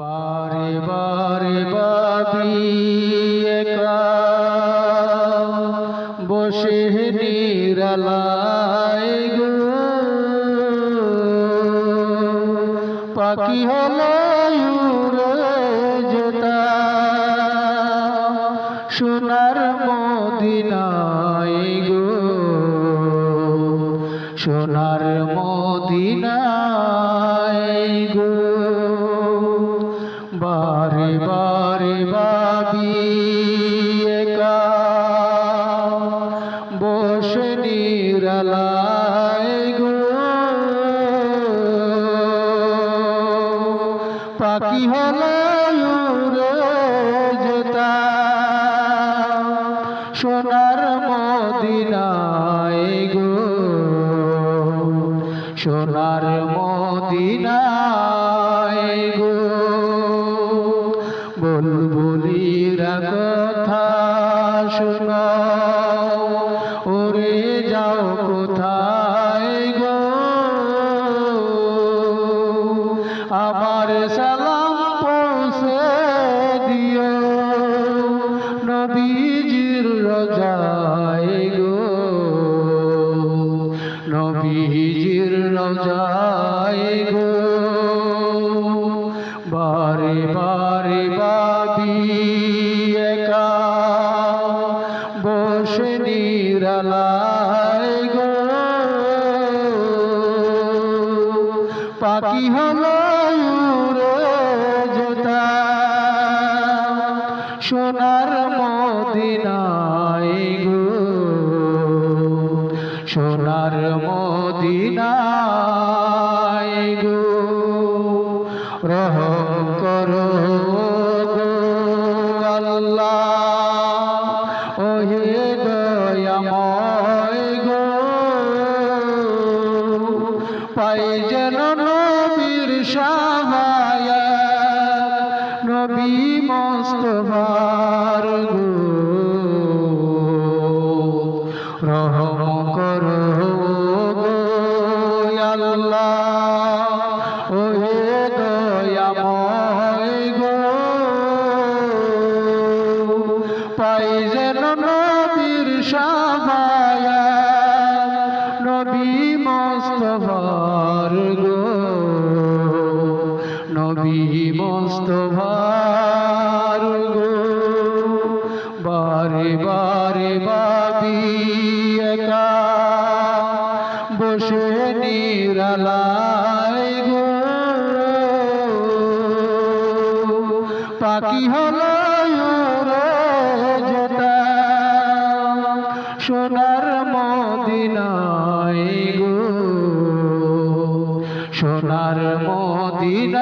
বারে বারে বাবি একা বসে নিরালায় গো। পাখি হলো উড়ে যেতা সোনার মদিনায় বসে নিরালায় গো। পাখি হলো উড়ে যেতা সোনার মদিনায় গো। সোনার মদিনায় গো। বুলবুলিরা কথা শোনো। সালাম পৌঁছে দিও। নবীজির রজায় গো। নবীজির রজায় গো। বারে বারে বাবি একা পাখি হলো যেতা সোনার মদিনায় গো। সোনার মদিনায় গো। রহম করো আল্লাহ। ওহে দয়াময় গো। পাই যেন সাহায়া নবী মস্তফার গো রহম বারে বাবি একা বসে নিরালায় গো। পাখি হলো সোনার মদিনায় গো। সোনার মদিনায়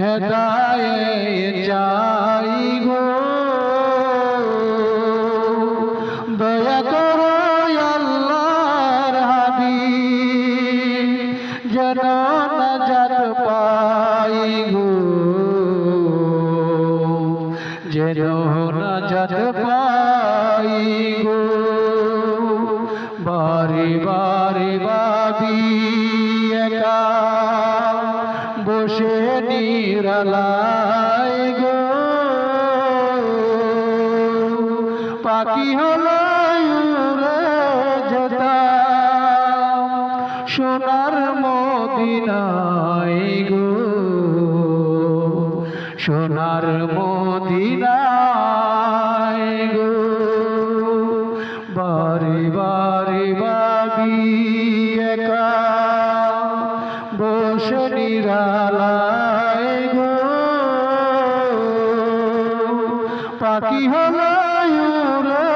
হেদায়ে চাই গো। দয়া করো আল্লাহর হাবি যেন নাজাত পাই গো। যেন গো। বারে বারে বাবি একা গো। পাখি হলো উড়ে সোনার মদিনায় গো। সোনার মদিনায় গো। বারে বারে বাবি পাখি হলো